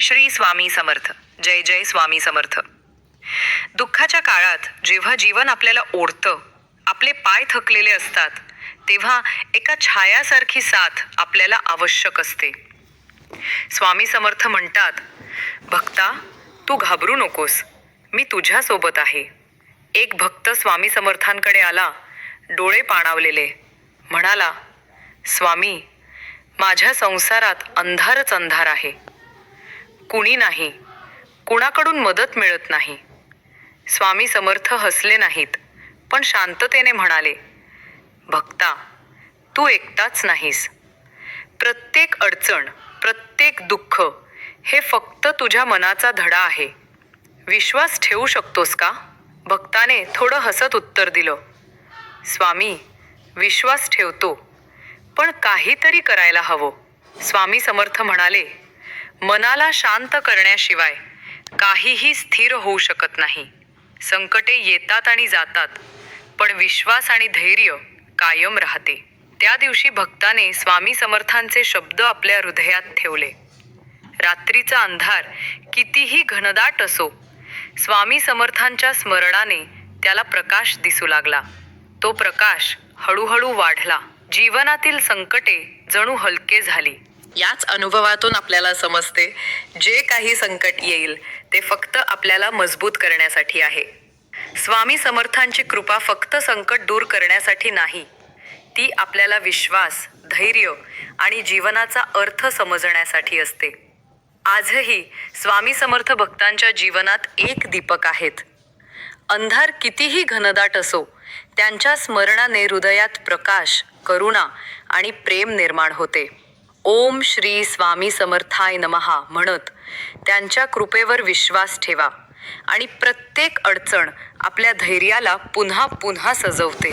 श्री स्वामी समर्थ. जय जय स्वामी समर्थ. दुःखाच्या काळात जेव्हा जीवन आपल्याला ओढतं आपले पाय थकलेले असतात तेव्हा एका छायासारखी साथ आपल्याला आवश्यक असते. स्वामी समर्थ म्हणतात भक्ता तू घाबरू नकोस. मी तुझ्यासोबत आहे. एक भक्त स्वामी समर्थांकडे आला डोळे पाणावलेले. म्हणाला स्वामी माझ्या संसारात अंधारच अंधार आहे. कुणी नाही. कुणाकडून मदत मिळत नाही. स्वामी समर्थ हसले नाहीत पण शांततेने म्हणाले भक्ता तू एकटाच नाहीस. प्रत्येक अडचण प्रत्येक दुःख हे फक्त तुझ्या मनाचा धडा आहे. विश्वास ठेवू शकतोस का? भक्ताने थोडं हसत उत्तर दिलं स्वामी विश्वास ठेवतो पण काहीतरी करायला हवं. स्वामी समर्थ म्हणाले मनाला शांत करण्याशिवाय काहीही स्थिर होऊ शकत नाही. संकटे येतात आणि जातात पण विश्वास आणि धैर्य कायम राहते. त्या दिवशी भक्ताने स्वामी समर्थांचे शब्द आपल्या हृदयात ठेवले. रात्रीचा अंधार कितीही घनदाट असो स्वामी समर्थांच्या स्मरणाने त्याला प्रकाश दिसू लागला. तो प्रकाश हळूहळू वाढला. जीवनातील संकटे जणू हलके झाली. याच अनुभवातून आपल्याला समजते जे काही संकट येईल ते फक्त आपल्याला मजबूत करण्यासाठी आहे. स्वामी समर्थांची कृपा फक्त संकट दूर करण्यासाठी नाही. ती आपल्याला विश्वास धैर्य आणि जीवनाचा अर्थ समजण्यासाठी असते. आजही स्वामी समर्थ भक्तांच्या जीवनात एक दीपक आहेत. अंधार कितीही घनदाट असो त्यांच्या स्मरणाने हृदयात प्रकाश करुणा आणि प्रेम निर्माण होते. ओम श्री स्वामी समर्थाय नमहा म्हणत त्यांच्या कृपेवर विश्वास ठेवा आणि प्रत्येक अडचण आपल्या धैर्याला पुन्हा पुन्हा सजवते.